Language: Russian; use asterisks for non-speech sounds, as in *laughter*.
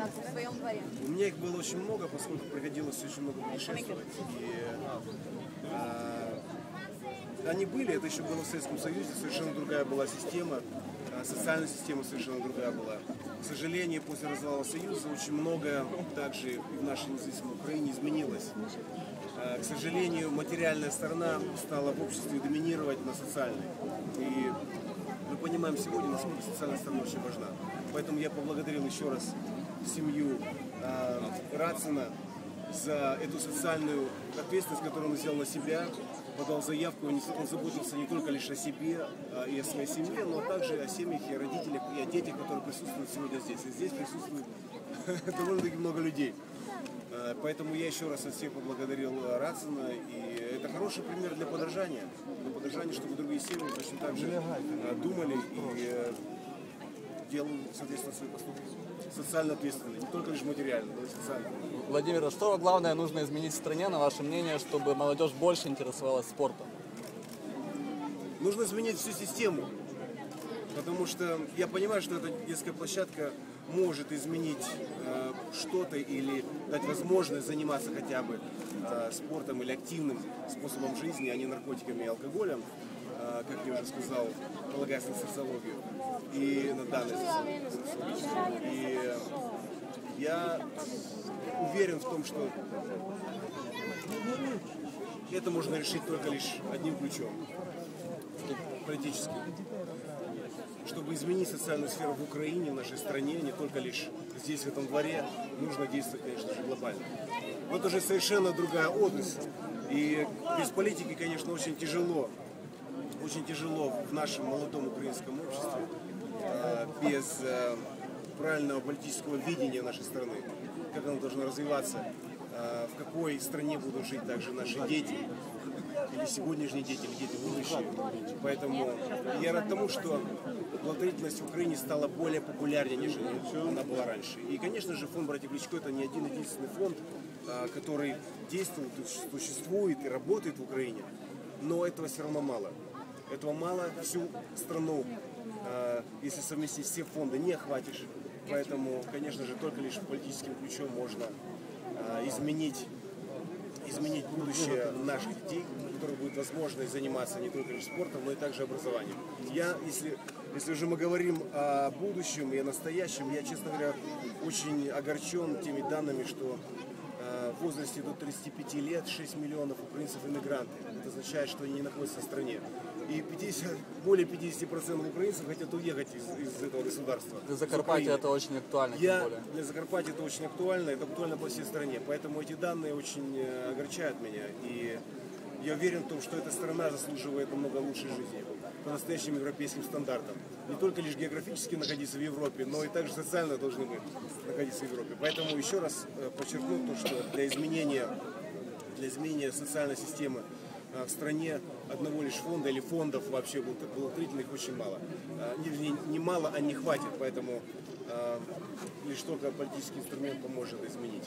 сейчас в своем дворе? У меня их было очень много, поскольку приходилось очень много путешествовать. И а, они были, это еще было в Советском Союзе, совершенно другая была система, а, социальная система совершенно другая была. К сожалению, после развала Союза очень многое также и в нашей независимой Украине изменилось. А, К сожалению, материальная сторона стала в обществе доминировать на социальной. И мы понимаем сегодня, насколько социальная сторона очень важна. Поэтому я поблагодарил еще раз семью э, Рацина за эту социальную ответственность, которую он взял на себя, подал заявку, он заботился не только лишь о себе а, и о своей семье, но также о семьях и о родителях, и о детях, которые присутствуют сегодня здесь. И здесь присутствует *laughs* довольно-таки много людей. Э, Поэтому я еще раз от всех поблагодарил э, Рацина, и это хороший пример для подражания, для подражания, чтобы другие семьи точно так же думали и делали, соответственно, свои поступки. Социально ответственные, не только лишь материально, но и социально. Владимир, а что главное нужно изменить в стране, на ваше мнение, чтобы молодежь больше интересовалась спортом? Нужно изменить всю систему, потому что я понимаю, что эта детская площадка может изменить э, что-то или дать возможность заниматься хотя бы э, спортом или активным способом жизни, а не наркотиками и алкоголем, как я уже сказал, полагаясь на социологию и на данные социологии. И э, я уверен в том, что это можно решить только лишь одним ключом политическим. Чтобы изменить социальную сферу в Украине, в нашей стране, не только лишь здесь, в этом дворе, нужно действовать, конечно же, глобально. Но это уже совершенно другая отрасль. И без политики, конечно, очень тяжело. Очень тяжело в нашем молодом украинском обществе э, без э, правильного политического видения нашей страны, как она должна развиваться, э, в какой стране будут жить также наши дети, или сегодняшние дети, или дети будущие. Поэтому я рад тому, что благотворительность в Украине стала более популярнее, нежели она была раньше. И, конечно же, фонд «Братья Кличко» это не один единственный фонд, который действует, существует и работает в Украине. Но этого все равно мало. Этого мало всю страну, а, если совместить все фонды, не охватишь. Поэтому, конечно же, только лишь политическим ключом можно а, изменить изменить будущее наших детей, у которых будет возможность заниматься не только лишь спортом, но и также образованием. Я, если, если уже мы говорим о будущем и о настоящем, я, честно говоря, очень огорчен теми данными, что э, в возрасте до 35 лет 6 миллионов украинцев иммигранты. Это означает, что они не находятся в стране. И 50, более 50% украинцев хотят уехать из, из этого государства. Для Закарпатья это очень актуально, Я, более. для Закарпатья это очень актуально, это актуально по всей стране. Поэтому эти данные очень э, огорчают меня. И я уверен в том, что эта страна заслуживает намного лучшей жизни по настоящим европейским стандартам. Не только лишь географически находиться в Европе, но и также социально должны мы находиться в Европе. Поэтому еще раз э, подчеркну то, что для изменения, для изменения социальной системы в стране одного лишь фонда или фондов вообще благо- благотворительных очень мало. Э, Не, не- мало, а не хватит, поэтому э, лишь только политический инструмент поможет изменить